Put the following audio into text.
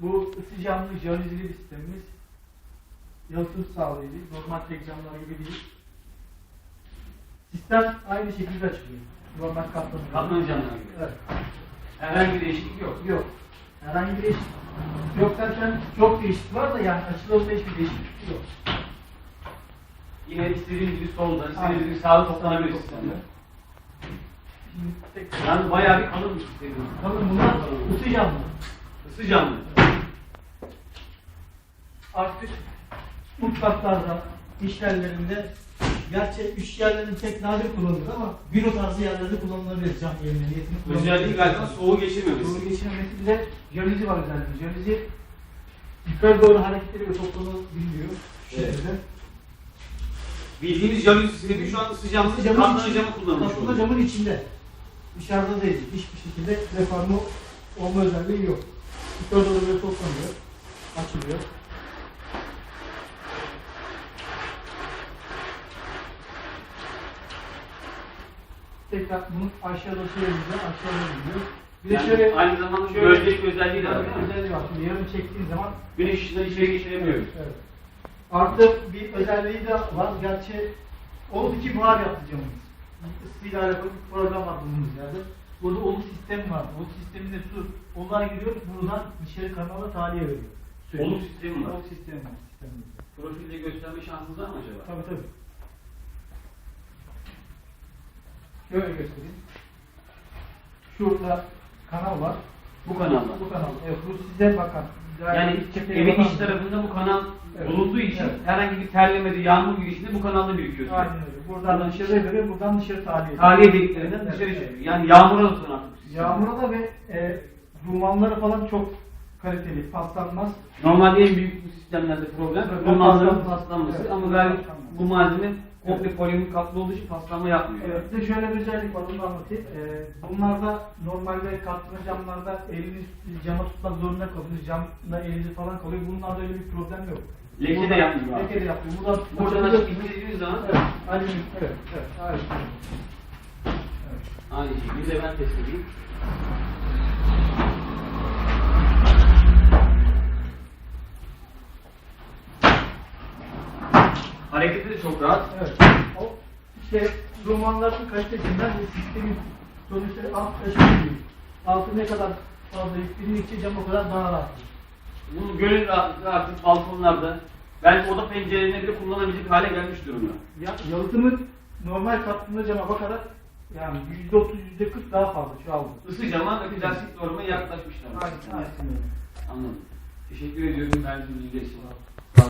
Bu ısı camlı jalüzili bir sistemimiz. Yalıtım sağlayıcı. Normal tek camlar gibi değil. Sistem aynı şekilde açılıyor. Normal katlanıyor. Katlanır camlar gibi. Evet. Herhangi bir değişiklik yok. Yok. Herhangi bir değişiklik yok derken çok değişiklik var da yani açılımda hiçbir değişiklik yok. Yine istediğiniz gibi solda, istediğiniz gibi sağda toplanabilir sistemde. Şimdi tek Yani bayağı bir kalın bir sistem. Bakın bunlar ısı camlı. Isı camlı. Artık mutfaklarda, iş yerlerinde gerçi iş yerlerinde tek nadir kullanılır ama büro tarzı yerlerde kullanılabilir cam. Niyetini Özelliği galiba soğuğu geçirmemesi. Doğru geçirmemesinde jalüzi var özellikle. Jalüzi yukarı doğru hareketleri ve toplanabiliyor. Şu Evet. Bildiğimiz jalüzi sistemi şu an ısı camlı, Isı camın katlanır camı Katlanır oluyor. camın içinde. Dışarıda değil. Hiçbir şekilde deforme olma özelliği yok. Yukarı doğru böyle toplanıyor. Açılıyor. Tekrar bunu aşağıda süreliğinde aşağıda gidiyor. Bir de Yani şöyle aynı zamanda şöyle- gölgelik özelliği de var. özelliği var. Şimdi yarım çektiğin zaman Güneş ışığından içeri geçiremiyoruz. Evet. Artı bir özelliği de var. Gerçi oldu ki buhar yaptı camımız. Isıyla alakalı bir program var bulunduğumuz yerde. Burada olu sistemi var. Olu sisteminde su, onlar giriyor. Buradan dışarı kanala tahliye veriyor. Suyu. Oluk sistemi var. Oluk sistemi var sistemimizde. Profilde gösterme şansınız var mı acaba? Tabii tabii. Şöyle göstereyim. Şurada kanal var. Bu kanalda. Bu kanal. Evet, bu size bakan. Yani evin iç tarafında bu kanal Evet. bulunduğu için Evet. herhangi bir terlemede, yağmur girişinde bu kanalda birikiyor. Aynen öyle. Buradan dışarıya veriyor, buradan dışarı tahliye. Tahliye deliklerinden Evet, dışarı evet. Yani yağmura da sonra Yağmura da ve e, dumanları falan çok kaliteli, paslanmaz. Normalde en büyük bu sistemlerde problem Evet, dumanların paslanması. Evet, ama paslanması. bu malzeme komple Evet. polimer kaplı olduğu için paslanma yapmıyor. Evet, bir de şöyle bir özellik var, onu da anlatayım. E, bunlarda normalde katlı camlarda eliniz cama tutmak zorunda kalıyorsunuz. Camda elinizi falan kalıyor. Bunlarda öyle bir problem yok. Leke de yapmıyor. Leke de yapmıyor. Burada Buradan burada- açıp indirdiğiniz zaman Evet, aynı, evet, evet, aynı. Evet. aynı şekilde ben test edeyim. Hareketi de çok rahat. Evet. O işte romanların kalitesinden ve sistemin sonuçta alt taşı. Altı ne kadar fazla yükledikçe cam o kadar daha rahat. Bunu gönül artık balkonlarda belki oda pencerelerinde bile kullanabilecek hale gelmiş durumda. Ya, yalıtımın normal katlında cama bakarak yani yüzde otuz, yüzde kırk daha fazla şu aldım. Isı cama ve plastik normaya yaklaşmışlar. Aynen, aynen. Anladım. Teşekkür ediyorum verdiğiniz bilgiler için.